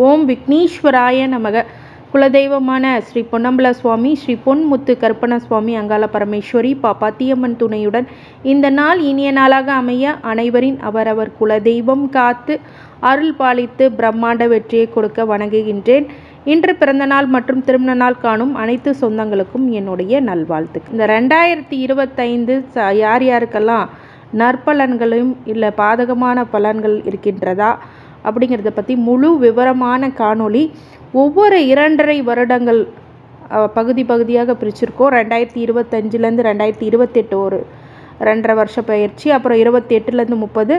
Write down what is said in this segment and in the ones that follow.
ஓம் விக்னேஸ்வராய நமக. குலதெய்வமான ஸ்ரீ பொன்னம்பல சுவாமி ஸ்ரீ பொன்முத்து கருப்பண சுவாமி அங்காள பரமேஸ்வரி பாப்பாத்தியம்மன் துணையுடன் இந்த நாள் இனிய நாளாக அமைய அனைவரின் அவரவர் குலதெய்வம் காத்து அருள் பாலித்து பிரம்மாண்ட வெற்றியை கொடுக்க வணங்குகின்றேன். இன்று பிறந்தநாள் மற்றும் திருமண நாள் காணும் அனைத்து சொந்தங்களுக்கும் என்னுடைய நல்வாழ்த்து இந்த ரெண்டாயிரத்தி இருபத்தைந்து யார் யாருக்கெல்லாம் நற்பலன்களும் இல்லை பாதகமான பலன்கள் இருக்கின்றதா? அப்படிங்கிறத பற்றி முழு விவரமான காணொளி ஒவ்வொரு இரண்டரை வருடங்கள் பகுதி பகுதியாக பிரிச்சிருக்கோம். ரெண்டாயிரத்தி இருபத்தஞ்சிலேருந்து ரெண்டாயிரத்தி இருபத்தெட்டு ஒரு ரெண்டரை வருஷ பயிற்சி அப்புறம் இருபத்தி எட்டுலேருந்து முப்பது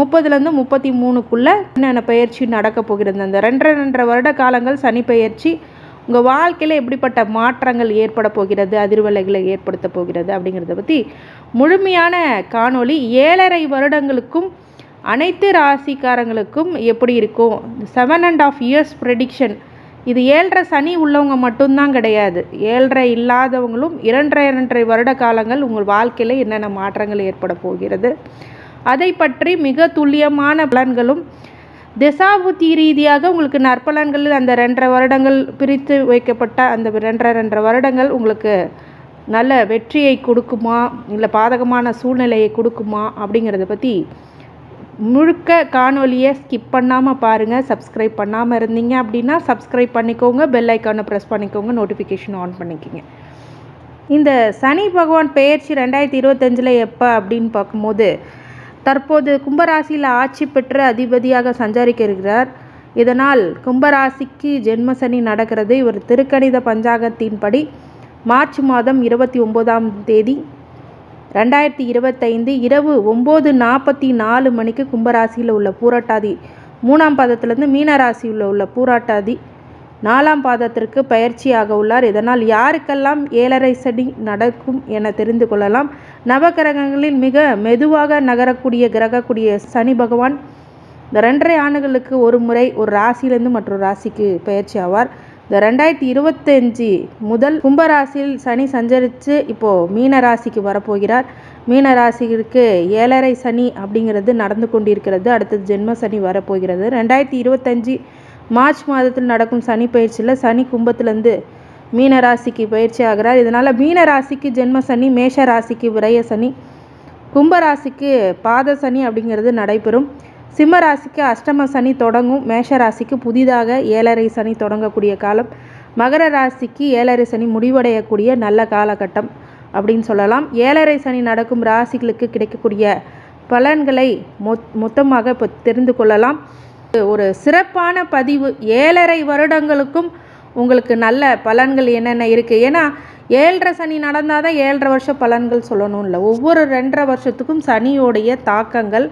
முப்பதுலேருந்து முப்பத்தி மூணுக்குள்ளே என்னென்ன பயிற்சி நடக்க போகிறது? அந்த ரெண்டரை ரெண்டரை வருட காலங்கள் சனி பயிற்சி உங்கள் வாழ்க்கையில் எப்படிப்பட்ட மாற்றங்கள் ஏற்பட போகிறது அதிர்வலைகளை ஏற்படுத்த போகிறது அப்படிங்கிறத பற்றி முழுமையான காணொளி ஏழரை வருடங்களுக்கும் அனைத்து ராசிக்காரங்களுக்கும் எப்படி இருக்கும் seven and half years prediction இது ஏழரை சனி உள்ளவங்க மட்டும்தான் கிடையாது. ஏழரை இல்லாதவங்களும் இரண்டரை இரண்டரை வருட காலங்கள் உங்கள் வாழ்க்கையில் என்னென்ன மாற்றங்கள் ஏற்பட போகிறது. அதை பற்றி மிக துல்லியமான பலன்களும் திசாபுத்தி ரீதியாக உங்களுக்கு நற்பலன்கள் அந்த ரெண்டரை வருடங்கள் பிரித்து வைக்கப்பட்ட அந்த ரெண்டரை ரெண்டரை வருடங்கள் உங்களுக்கு நல்ல வெற்றியை கொடுக்குமா? இல்லை பாதகமான சூழ்நிலையை கொடுக்குமா? அப்படிங்கிறத பற்றி முழுக்க காணொலியை ஸ்கிப் பண்ணாமல் பாருங்கள் சப்ஸ்கிரைப் பண்ணாமல் இருந்தீங்க அப்படின்னா சப்ஸ்கிரைப் பண்ணிக்கோங்க பெல் ஐக்கானை ப்ரெஸ் பண்ணிக்கோங்க நோட்டிஃபிகேஷன் ஆன் பண்ணிக்கோங்க. இந்த சனி பகவான் பெயர்ச்சி ரெண்டாயிரத்தி இருபத்தஞ்சில் எப்போ அப்படின்னு பார்க்கும்போது தற்போது கும்பராசியில் ஆட்சி பெற்று அதிபதியாக சஞ்சாரிக்க இருக்கிறார். இதனால் கும்பராசிக்கு ஜென்ம சனி நடக்கிறது. இவர் திருக்கணித பஞ்சாங்கத்தின்படி மார்ச் மாதம் இருபத்தி ஒம்போதாம் தேதி ரெண்டாயிரத்தி இருபத்தைந்து இரவு ஒம்பது நாற்பத்தி நாலு மணிக்கு கும்பராசியில் உள்ள பூராட்டாதி. மூணாம் பாதத்திலேருந்து மீனராசியில் உள்ள பூராட்டாதி. நாலாம் பாதத்திற்கு பயிற்சியாக உள்ளார். இதனால் யாருக்கெல்லாம் ஏழரை சனி நடக்கும் என தெரிந்து கொள்ளலாம். நவகிரகங்களில் மிக மெதுவாக நகரக்கூடிய கிரகக்கூடிய சனி பகவான் ரெண்டரை ஆண்டுகளுக்கு ஒரு முறை ஒரு ராசியிலேருந்து மற்றொரு ராசிக்கு பயிற்சி ஆவார். இந்த ரெண்டாயிரத்தி இருபத்தஞ்சி முதல் கும்பராசியில் சனி சஞ்சரித்து இப்போது மீன ராசிக்கு வரப்போகிறார். மீன ராசிக்கு ஏழரை சனி அப்படிங்கிறது நடந்து கொண்டிருக்கிறது. அடுத்தது ஜென்ம சனி வரப்போகிறது. ரெண்டாயிரத்தி இருபத்தஞ்சி மார்ச் மாதத்தில் நடக்கும் சனி பயிற்சியில் சனி கும்பத்துலேருந்து மீன ராசிக்கு பயிற்சி ஆகிறார். இதனால் மீன ராசிக்கு ஜென்ம சனி மேஷ ராசிக்கு விரய சனி கும்பராசிக்கு பாத சனி அப்படிங்கிறது நடைபெறும். சிம்ம ராசிக்கு அஷ்டம சனி தொடங்கும். மேஷ ராசிக்கு புதிதாக ஏழரை சனி தொடங்கக்கூடிய காலம். மகர ராசிக்கு ஏழரை சனி முடிவடையக்கூடிய நல்ல காலகட்டம் அப்படின்னு சொல்லலாம். ஏழரை சனி நடக்கும் ராசிகளுக்கு கிடைக்கக்கூடிய பலன்களை மொத் மொத்தமாக இப்போ தெரிந்து கொள்ளலாம். ஒரு சிறப்பான பதிவு. ஏழரை வருடங்களுக்கும் உங்களுக்கு நல்ல பலன்கள் என்னென்ன இருக்குது ஏன்னா ஏழரை சனி நடந்தால் தான் ஏழரை வருஷம் பலன்கள் சொல்லணும் இல்லை. ஒவ்வொரு ரெண்டரை வருஷத்துக்கும் சனியோடைய தாக்கங்கள்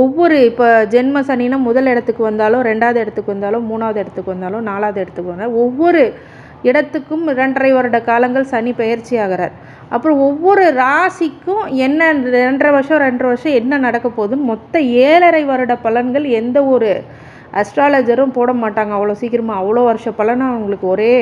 ஒவ்வொரு இப்போ ஜென்ம சனினா முதல் இடத்துக்கு வந்தாலும் ரெண்டாவது இடத்துக்கு வந்தாலும் மூணாவது இடத்துக்கு வந்தாலும் நாலாவது இடத்துக்கு வந்தாலும் ஒவ்வொரு இடத்துக்கும் ரெண்டரை வருட காலங்கள் சனி பயிற்சி ஆகிறார். அப்புறம் ஒவ்வொரு ராசிக்கும் என்ன ரெண்டரை வருஷம் ரெண்டரை வருஷம் என்ன நடக்க போகுதுன்னு மொத்த ஏழரை வருட பலன்கள் எந்த ஒரு அஸ்ட்ராலஜரும் போட மாட்டாங்க. அவ்வளோ சீக்கிரமாக அவ்வளோ வருஷ பலனை அவங்களுக்கு ஒரே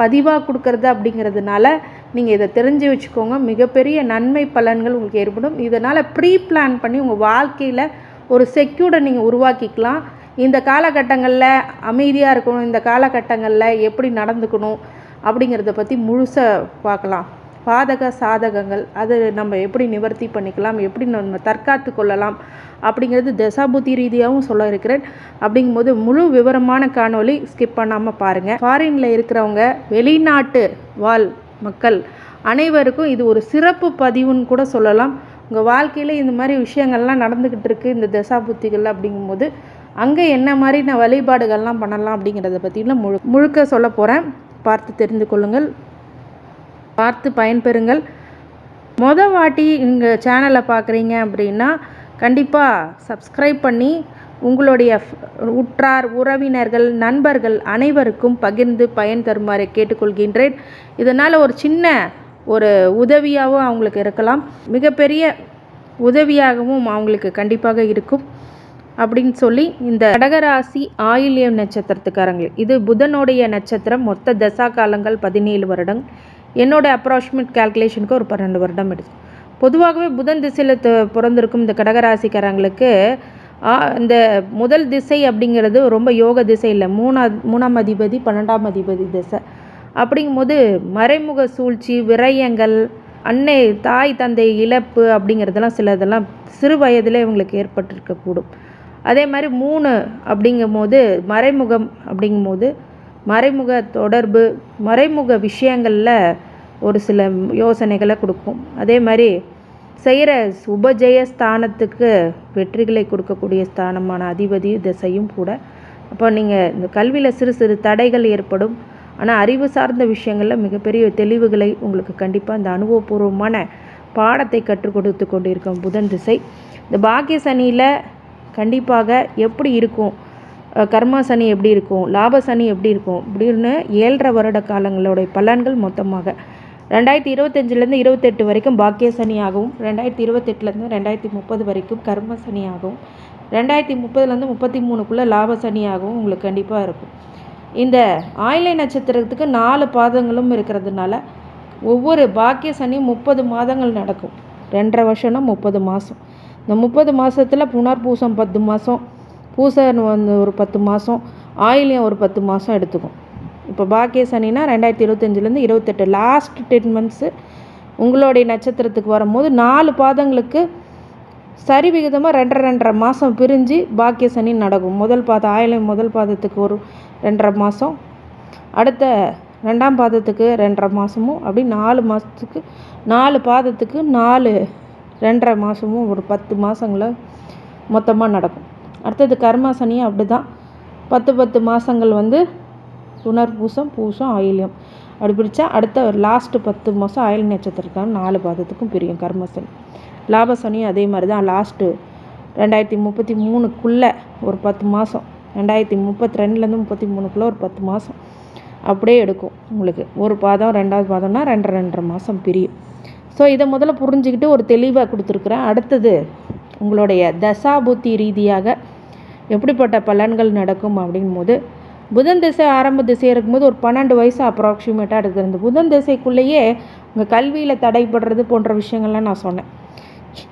பதிவாக கொடுக்கறது அப்படிங்கிறதுனால நீங்கள் இதை தெரிஞ்சு வச்சுக்கோங்க. மிகப்பெரிய நன்மை பலன்கள் உங்களுக்கு ஏற்படும். இதனால் ப்ரீ பிளான் பண்ணி உங்கள் வாழ்க்கையில் ஒரு செக்யூர்டை நீங்கள் உருவாக்கிக்கலாம். இந்த காலகட்டங்களில் அமைதியாக இருக்கணும் இந்த காலகட்டங்களில் எப்படி நடந்துக்கணும் அப்படிங்கிறத பற்றி முழுசாக பார்க்கலாம். பாதக சாதகங்கள் அது நம்ம எப்படி நிவர்த்தி பண்ணிக்கலாம் எப்படி நம்ம தற்காத்து கொள்ளலாம் அப்படிங்கிறது தசாபுத்தி ரீதியாகவும் சொல்ல இருக்கிறேன். அப்படிங்கும்போது முழு விவரமான காணொலி ஸ்கிப் பண்ணாமல் பாருங்கள் ஃபாரினில் இருக்கிறவங்க வெளிநாட்டு வாழ் மக்கள் அனைவருக்கும் இது ஒரு சிறப்பு பதிவுன்னு கூட சொல்லலாம். உங்கள் வாழ்க்கையில் இந்த மாதிரி விஷயங்கள்லாம் நடந்துக்கிட்டு இருக்குது இந்த தசாபுத்திகள் அப்படிங்கும்போது அங்கே என்ன மாதிரி நான் வழிபாடுகள்லாம் பண்ணலாம் அப்படிங்கிறத பற்றிலாம் முழு முழுக்க சொல்ல போகிறேன் பார்த்து தெரிந்து கொள்ளுங்கள். பார்த்து பயன்பெறுங்கள். மொதல் வாட்டி இங்கே சேனலை பார்க்குறீங்க அப்படின்னா கண்டிப்பாக சப்ஸ்கிரைப் பண்ணி உங்களுடைய உற்றார் உறவினர்கள் நண்பர்கள் அனைவருக்கும் பகிர்ந்து பயன் தருமாறு கேட்டுக்கொள்கின்றேன். இதனால் ஒரு சின்ன ஒரு உதவியாகவும் அவங்களுக்கு இருக்கலாம். மிகப்பெரிய உதவியாகவும் அவங்களுக்கு கண்டிப்பாக இருக்கும். அப்படின்னு சொல்லி இந்த கடகராசி ஆயில்யம் நட்சத்திரத்துக்காரங்களுக்கு இது புதனுடைய நட்சத்திரம். மொத்த தசா காலங்கள் பதினேழு வருடம். என்னோட அப்ராக்சிமேட் கால்குலேஷனுக்கு ஒரு பன்னெண்டு வருடம் எடுத்து. பொதுவாகவே புதன் திசையில் பிறந்திருக்கும் இந்த கடகராசிக்காரங்களுக்கு இந்த முதல் திசை அப்படிங்கிறது ரொம்ப யோக திசை இல்லை. மூணா மூணாம் அதிபதி பன்னெண்டாம் அதிபதி திசை. அப்படிங்கும்போது மறைமுக சூழ்ச்சி விரயங்கள் அன்னை தாய் தந்தை இழப்பு அப்படிங்கிறதெல்லாம் சிலதெல்லாம் சிறு வயதில் இவங்களுக்கு ஏற்பட்டிருக்கக்கூடும் அதே மாதிரி மூணு அப்படிங்கும்போது மறைமுகம் அப்படிங்கும்போது மறைமுக தொடர்பு மறைமுக விஷயங்களில் ஒரு சில யோசனைகளை கொடுக்கும். அதே மாதிரி செய்கிற உபஜய ஸ்தானத்துக்கு வெற்றிகளை கொடுக்கக்கூடிய ஸ்தானமான அதிபதி திசையும் கூட. அப்போ நீங்கள் இந்த கல்வியில் சிறு சிறு தடைகள் ஏற்படும். ஆனால் அறிவு சார்ந்த விஷயங்களில் மிகப்பெரிய தெளிவுகளை உங்களுக்கு கண்டிப்பாக இந்த அனுபவபூர்வமான பாடத்தை கற்றுக் கொடுத்து கொண்டிருக்கும் புதன் திசை. இந்த பாக்கிய சனியில் கண்டிப்பாக எப்படி இருக்கும்? கர்மா சனி எப்படி இருக்கும்? லாப சனி எப்படி இருக்கும்? அப்படின்னு ஏழரை வருட காலங்களுடைய பலன்கள் மொத்தமாக. ரெண்டாயிரத்தி இருபத்தஞ்சிலேருந்து இருபத்தெட்டு வரைக்கும் பாக்கிய சனியாகவும் ரெண்டாயிரத்தி இருபத்தெட்டுலேருந்து ரெண்டாயிரத்தி முப்பது வரைக்கும் கர்ம சனியாகவும் ரெண்டாயிரத்தி முப்பதுலேருந்து முப்பத்தி மூணுக்குள்ளே லாப சனியாகவும் உங்களுக்கு கண்டிப்பாக இருக்கும். இந்த ஆயிலை நட்சத்திரத்துக்கு நாலு பாதங்களும் இருக்கிறதுனால ஒவ்வொரு பாக்கிய சனியும் முப்பது மாதங்கள் நடக்கும். ரெண்டரை வருஷம்னா முப்பது மாதம் இந்த முப்பது மாதத்தில் புனர்பூசம் பத்து மாதம் பூசன் வந்து ஒரு பத்து மாதம் ஆயிலியம் ஒரு பத்து மாதம் எடுத்துக்கும். இப்போ பாக்கிய சனினா ரெண்டாயிரத்தி இருபத்தஞ்சிலேருந்து இருபத்தெட்டு லாஸ்ட் டென் மந்த்ஸு உங்களுடைய நட்சத்திரத்துக்கு வரும்போது நாலு பாதங்களுக்கு சரி விகிதமாக ரெண்டரை ரெண்டரை மாதம் பிரிஞ்சு பாக்கிய சனி நடக்கும். முதல் பாதம் ஆயிலம் முதல் பாதத்துக்கு ஒரு ரெண்டரை மாதம் அடுத்த ரெண்டாம் பாதத்துக்கு ரெண்டரை மாதமும் அப்படி நாலு மாதத்துக்கு நாலு பாதத்துக்கு நாலு ரெண்டரை மாதமும் ஒரு பத்து மாதங்கள மொத்தமாக நடக்கும். அடுத்தது கர்மா சனி அப்படி தான் பத்து பத்து மாதங்கள் வந்து புனர்பூசம் பூசம் ஆயில்யம். அப்படி பிடிச்சா அடுத்த லாஸ்ட்டு பத்து மாதம் ஆயில் நட்சத்திரத்தான் நாலு பாதத்துக்கும் பிரியும் கர்மசனி லாபசனியும் அதே மாதிரி தான். லாஸ்ட்டு ரெண்டாயிரத்தி முப்பத்தி மூணுக்குள்ளே ஒரு பத்து மாதம் ரெண்டாயிரத்தி முப்பத்தி ரெண்டுலேருந்து முப்பத்தி மூணுக்குள்ளே ஒரு பத்து மாதம் அப்படியே எடுக்கும் உங்களுக்கு. ஒரு பாதம் ரெண்டாவது பாதம்னா ரெண்டரை ரெண்டரை மாதம் பிரியும். ஸோ இதை முதல்ல புரிஞ்சுக்கிட்டு ஒரு தெளிவாக கொடுத்துருக்குறேன். அடுத்தது உங்களுடைய தசாபுத்தி ரீதியாக எப்படிப்பட்ட பலன்கள் நடக்கும் அப்படிங்கும்போது புதன் திசை ஆரம்ப திசை இருக்கும்போது ஒரு பன்னெண்டு வயசு அப்ராக்சிமேட்டாக எடுக்கிறது இந்த புதன் திசைக்குள்ளேயே உங்கள் கல்வியில் தடைப்படுறது போன்ற விஷயங்கள்லாம் நான் சொன்னேன்.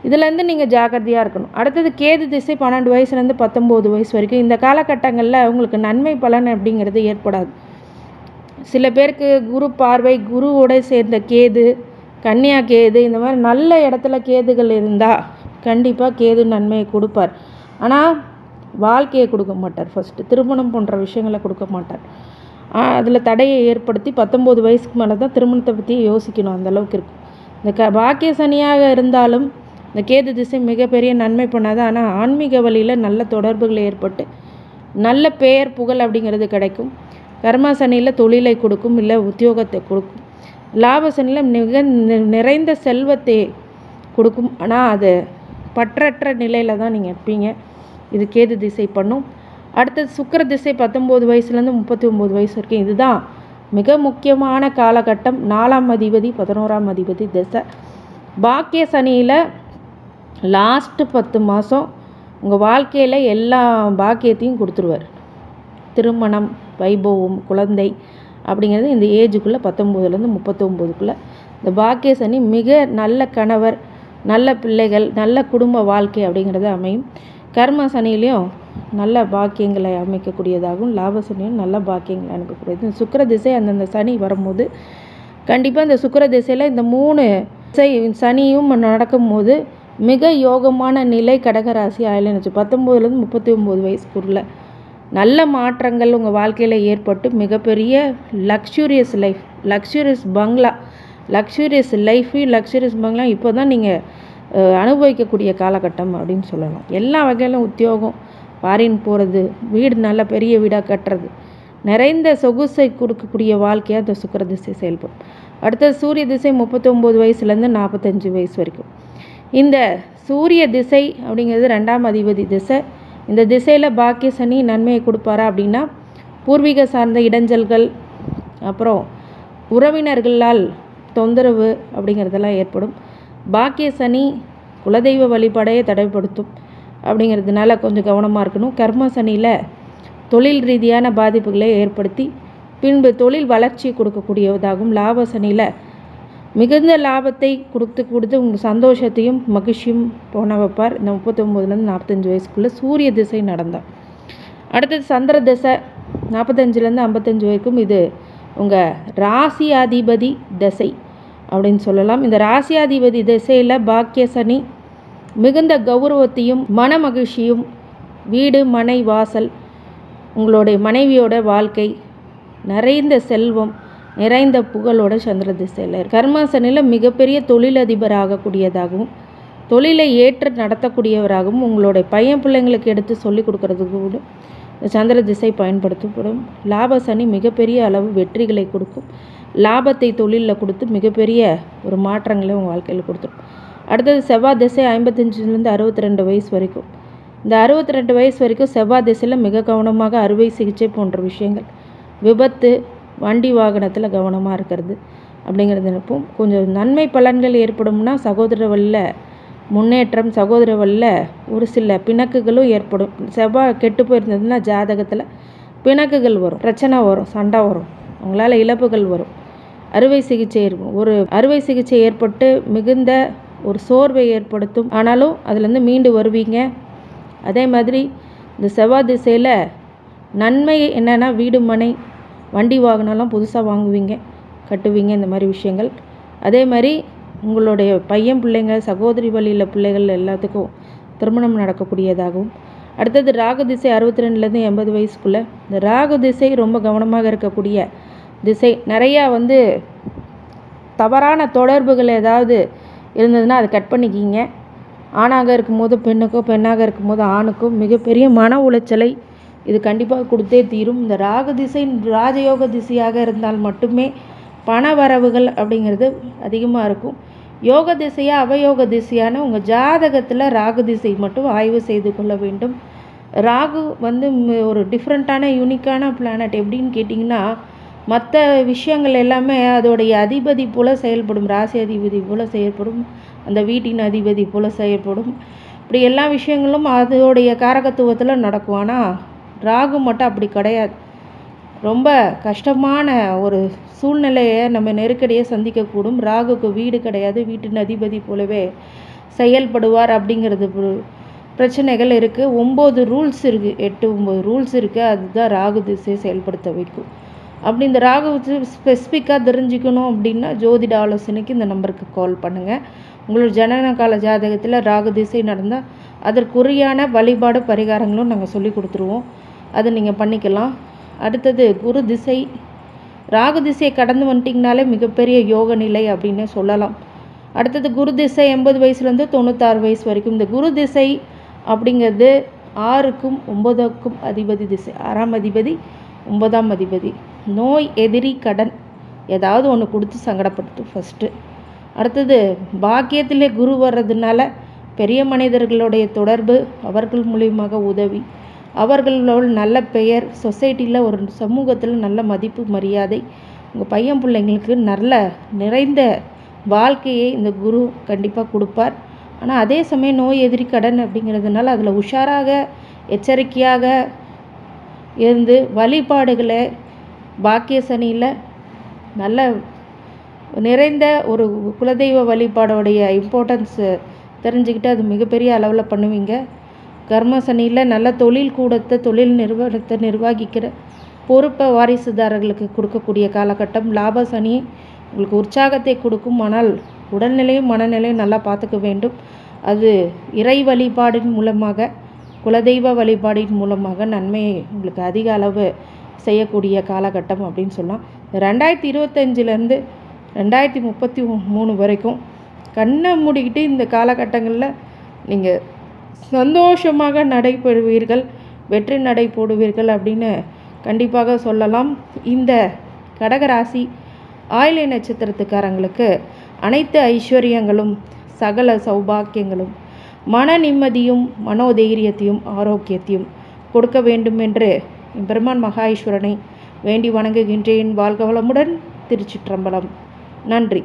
இதுலேருந்து நீங்கள் ஜாக்கிரதையாக இருக்கணும். அடுத்தது கேது திசை பன்னெண்டு வயசுலேருந்து பத்தொம்போது வயசு வரைக்கும். இந்த காலகட்டங்களில் உங்களுக்கு நன்மை பலன் அப்படிங்கிறது ஏற்படாது. சில பேருக்கு குரு பார்வை குருவோட சேர்ந்த கேது கன்னியா கேது இந்த மாதிரி நல்ல இடத்துல கேதுகள் இருந்தால் கண்டிப்பாக கேது நன்மையை கொடுப்பார். ஆனால் வாழ்க்கையை கொடுக்க மாட்டார். ஃபஸ்ட்டு திருமணம் போன்ற விஷயங்களை கொடுக்க மாட்டார். அதில் தடையை ஏற்படுத்தி பத்தொம்போது வயசுக்கு மேலே தான் திருமணத்தை பற்றி யோசிக்கணும். அந்தளவுக்கு இருக்கும். இந்த க பாக்கிய சனியாக இருந்தாலும் இந்த கேது திசை மிகப்பெரிய நன்மை பண்ணாது. ஆனால் ஆன்மீக வழியில் நல்ல தொடர்புகள் ஏற்பட்டு நல்ல பெயர் புகழ் அப்படிங்கிறது கிடைக்கும். கர்மாசனியில் தொழிலை கொடுக்கும் இல்லை உத்தியோகத்தை கொடுக்கும். லாப சனியில் மிக நிறைந்த செல்வத்தை கொடுக்கும். ஆனால் அது பற்றற்ற நிலையில் தான் நீங்கள் இருப்பீங்க. இது கேது திசை பண்ணும். அடுத்தது சுக்கர திசை பத்தொம்போது வயசுலேருந்து முப்பத்தி ஒம்பது வயசு வரைக்கும். இதுதான் மிக முக்கியமான காலகட்டம். நாலாம் அதிபதி பதினோராம் அதிபதி திசை. பாக்கிய சனியில் லாஸ்ட்டு பத்து மாதம் உங்கள் வாழ்க்கையில் எல்லா பாக்கியத்தையும் கொடுத்துருவார். திருமணம் வைபவம் குழந்தை அப்படிங்கிறது இந்த ஏஜுக்குள்ளே பத்தொம்போதுலேருந்து முப்பத்தொம்போதுக்குள்ளே இந்த பாக்கிய சனி மிக நல்ல கணவர் நல்ல பிள்ளைகள் நல்ல குடும்ப வாழ்க்கை அப்படிங்கிறது அமையும். கர்ம சனிலையும் நல்ல பாக்கியங்களை அமைக்கக்கூடியதாகவும் லாப சனியும் நல்ல பாக்கியங்களை அமைக்கக்கூடியது சுக்கர திசை அந்தந்த சனி வரும்போது கண்டிப்பாக இந்த சுக்கர திசையில் இந்த மூணு திசை சனியும் நடக்கும்போது மிக யோகமான நிலை கடகராசி ஆயிலன்னு பத்தொம்போதுலேருந்து முப்பத்தி ஒம்பது வயசுக்குள்ள. நல்ல மாற்றங்கள் உங்கள் வாழ்க்கையில் ஏற்பட்டு மிகப்பெரிய luxurious life luxurious bungalow luxurious life luxurious bungalow இப்போ தான் நீங்கள் அனுபவிக்கக்கூடிய காலகட்டம் அப்படின்னு சொல்லலாம். எல்லா வகையிலும் உத்தியோகம் ஃபாரின் போகிறது வீடு நல்ல பெரிய வீடாக கட்டுறது நிறைந்த சொகுசை கொடுக்கக்கூடிய வாழ்க்கையாக அந்த சுக்கர திசை செயல்படும். அடுத்தது சூரிய திசை முப்பத்தொம்போது வயசுலேருந்து நாற்பத்தஞ்சு வயசு வரைக்கும். இந்த சூரிய திசை அப்படிங்கிறது ரெண்டாம் அதிபதி திசை. இந்த திசையில் பாக்கிய சனி நன்மையை கொடுப்பாரா அப்படின்னா பூர்வீக சார்ந்த இடைஞ்சல்கள் அப்புறம் உறவினர்களால் தொந்தரவு அப்படிங்கிறதெல்லாம் ஏற்படும். பாக்கிய சனி குலதெய்வ வழிபாடையே தடைப்படுத்தும் அப்படிங்கிறதுனால கொஞ்சம் கவனமாக இருக்கணும். கர்ம சனியில் தொழில் ரீதியான பாதிப்புகளை ஏற்படுத்தி பின்பு தொழில் வளர்ச்சி கொடுக்கக்கூடியதாகவும் லாப சனியில் மிகுந்த லாபத்தை கொடுத்து கொடுத்து உங்கள் சந்தோஷத்தையும் மகிழ்ச்சியும் போன வைப்பார் இந்த முப்பத்தொம்போதுலேருந்து நாற்பத்தஞ்சு வயசுக்குள்ளே சூரிய திசை நடந்தார் அடுத்தது சந்திர திசை நாற்பத்தஞ்சிலேருந்து ஐம்பத்தஞ்சு வரைக்கும் இது உங்கள் ராசியாதிபதி திசை அப்படின்னு சொல்லலாம். இந்த ராசியாதிபதி திசையில் பாக்கிய சனி மிகுந்த கௌரவத்தையும் மன மகிழ்ச்சியும் வீடு மனை வாசல் உங்களுடைய மனைவியோட வாழ்க்கை நிறைந்த செல்வம் நிறைந்த புகழோட சந்திர திசையில் கர்மாசனில் மிகப்பெரிய தொழிலதிபர் ஆகக்கூடியதாகவும் தொழிலை ஏற்று நடத்தக்கூடியவராகவும் உங்களுடைய பையன் பிள்ளைங்களுக்கு எடுத்து சொல்லிக் கொடுக்கறதுக்கு கூட சந்திர திசை பயன்படுத்தப்படும். லாப சனி மிகப்பெரிய அளவு வெற்றிகளை கொடுக்கும். லாபத்தை தொழிலில் கொடுத்து மிகப்பெரிய ஒரு மாற்றங்களை உங்கள் வாழ்க்கையில் கொடுத்துரும். அடுத்தது செவ்வாய் திசை ஐம்பத்தஞ்சிலேருந்து அறுபத்தி ரெண்டு வயசு வரைக்கும். இந்த அறுபத்தி ரெண்டு வயசு வரைக்கும் செவ்வாய் திசையில் மிக கவனமாக அறுவை சிகிச்சை போன்ற விஷயங்கள் விபத்து வண்டி வாகனத்தில் கவனமாக இருக்கிறது அப்படிங்கிறது நினைப்போம். கொஞ்சம் நன்மை பலன்கள் ஏற்படும்னா சகோதர வழியில் முன்னேற்றம் சகோதர வழியில் ஒரு சில பிணக்குகளும் ஏற்படும். செவ்வாய் கெட்டு போயிருந்ததுன்னா ஜாதகத்தில் பிணக்குகள் வரும் பிரச்சனை வரும் சண்டை வரும். அவங்களால இழப்புகள் வரும். அறுவை சிகிச்சை இருக்கும். ஒரு அறுவை சிகிச்சை ஏற்பட்டு மிகுந்த ஒரு சோர்வை ஏற்படுத்தும். ஆனாலும் அதுலேருந்து மீண்டு வருவீங்க. அதே மாதிரி இந்த செவ்வாய் திசையில் நன்மை என்னென்னா வீடு மனை வண்டி வாகனம்லாம் புதுசாக வாங்குவீங்க கட்டுவீங்க இந்த மாதிரி விஷயங்கள். அதே மாதிரி உங்களுடைய பையன் பிள்ளைங்க சகோதரி வழியில் பிள்ளைகள் எல்லாத்துக்கும் திருமணம் நடக்கக்கூடியதாகவும் அடுத்தது ராகு திசை அறுபத்தி ரெண்டுலேருந்து எண்பது வயசுக்குள்ளே. இந்த ராகு திசை ரொம்ப கவனமாக இருக்கக்கூடிய திசை. நிறையா வந்து தவறான தொடர்புகள் ஏதாவது இருந்ததுன்னா அதை கட் பண்ணிக்கிங்க. ஆணாக இருக்கும்போது பெண்ணுக்கும் பெண்ணாக இருக்கும்போது ஆணுக்கும் மிகப்பெரிய மன உளைச்சலை இது கண்டிப்பாக கொடுத்தே தீரும். இந்த ராகு திசை ராஜயோக திசையாக இருந்தால் மட்டுமே பண வரவுகள் அப்படிங்கிறது அதிகமாக இருக்கும். யோக திசையா அவயோக திசையான உங்கள் ஜாதகத்தில் ராகு திசை மட்டும் ஆய்வு செய்து கொள்ள வேண்டும். ராகு வந்து ஒரு டிஃப்ரெண்ட்டான யூனிக்கான பிளானட் எப்படின்னு கேட்டிங்கன்னா மற்ற விஷயங்கள் எல்லாமே அதோடைய அதிபதி போல் செயல்படும் ராசி அதிபதி போல் செயல்படும் அந்த வீட்டின் அதிபதி போல் செயல்படும். இப்படி எல்லா விஷயங்களும் அதோடைய காரகத்துவத்தில் நடக்கும். ஆனால் ராகு மட்டும் அப்படி கிடையாது. ரொம்ப கஷ்டமான ஒரு சூழ்நிலையை நம்ம நெருக்கடியை சந்திக்கக்கூடும். ராகுக்கு வீடு கிடையாது வீட்டின் அதிபதி போலவே செயல்படுவார் அப்படிங்கிறது பிரச்சனைகள் இருக்குது ஒம்பது ரூல்ஸ் இருக்குது எட்டு ஒம்பது ரூல்ஸ் இருக்குது அதுதான் ராகு திசையை செயல்படுத்த வைக்கும். அப்படி இந்த ராகு ஸ்பெசிஃபிக்காக தெரிஞ்சுக்கணும் அப்படின்னா ஜோதிட ஆலோசனைக்கு இந்த நம்பருக்கு கால் பண்ணுங்கள் உங்களோட ஜனன கால ஜாதகத்தில் ராகு திசை நடந்தால் அதற்குரியான வழிபாடு பரிகாரங்களும் நாங்கள் சொல்லி கொடுத்துருவோம். அதை நீங்கள் பண்ணிக்கலாம். அடுத்தது குரு திசை. ராகு திசையை கடந்து வந்துட்டிங்கனாலே மிகப்பெரிய யோக நிலை அப்படின்னு சொல்லலாம். அடுத்தது குரு திசை எண்பது வயசுலேருந்து தொண்ணூத்தாறு வயசு வரைக்கும். இந்த குரு திசை அப்படிங்கிறது ஆறுக்கும் ஒம்பதுக்கும் அதிபதி திசை. ஆறாம் அதிபதி ஒன்பதாம் அதிபதி. நோய் எதிரி கடன் ஏதாவது ஒன்று கொடுத்து சங்கடப்படுத்தும் ஃபஸ்ட்டு அடுத்தது பாக்கியத்திலே குரு வர்றதுனால பெரிய மனிதர்களுடைய தொடர்பு அவர்கள் மூலியமாக உதவி. அவர்களோட நல்ல பெயர் சொசைட்டியில் ஒரு சமூகத்தில் நல்ல மதிப்பு மரியாதை. உங்கள் பையன் பிள்ளைங்களுக்கு நல்ல நிறைந்த வாழ்க்கையை இந்த குரு கண்டிப்பாக கொடுப்பார். ஆனால் அதே சமயம் நோய் எதிரி கடன் அப்படிங்கிறதுனால அதில் உஷாராக எச்சரிக்கையாக இருந்து வழிபாடுகளை பாக்கிய சனியில் நல்ல நிறைந்த ஒரு குலதெய்வ வழிபாடோடைய இம்பார்ட்டன்ஸு தெரிஞ்சுக்கிட்டு அது மிகப்பெரிய அளவில் பண்ணுவீங்க. கர்ம சனியில் நல்ல தொழில் கூடத்தை தொழில் நிறுவனத்தை நிர்வகிக்கிற பொறுப்பை வாரிசுதாரர்களுக்கு கொடுக்கக்கூடிய காலகட்டம். லாப சனி உங்களுக்கு உற்சாகத்தை கொடுக்கும். ஆனால் உடல்நிலையும் மனநிலையும் நல்லா பார்த்துக்க வேண்டும். அது இறை வழிபாடின் மூலமாக குலதெய்வ வழிபாடின் மூலமாக நன்மையை உங்களுக்கு அதிக அளவு செய்யக்கூடிய காலகட்டம் அப்படின்னு சொல்லலாம். ரெண்டாயிரத்தி இருபத்தஞ்சிலேருந்து ரெண்டாயிரத்தி முப்பத்தி மூணு வரைக்கும் கண்ணை மூடிக்கிட்டு இந்த காலகட்டங்களில் நீங்கள் சந்தோஷமாக நடைபெறுவீர்கள் வெற்றி நடை போடுவீர்கள் அப்படின்னு கண்டிப்பாக சொல்லலாம். இந்த கடகராசி ஆயிலை நட்சத்திரத்துக்காரங்களுக்கு அனைத்து ஐஸ்வர்யங்களும் சகல சௌபாக்கியங்களும் மன நிம்மதியும் மனோதைரியத்தையும் ஆரோக்கியத்தையும் கொடுக்க வேண்டும் என்று பெருமான் மகாஈஸ்வரனை வேண்டி வணங்குகின்றேன். வாழ்க வளமுடன் திருச்சிற்றம்பலம். நன்றி.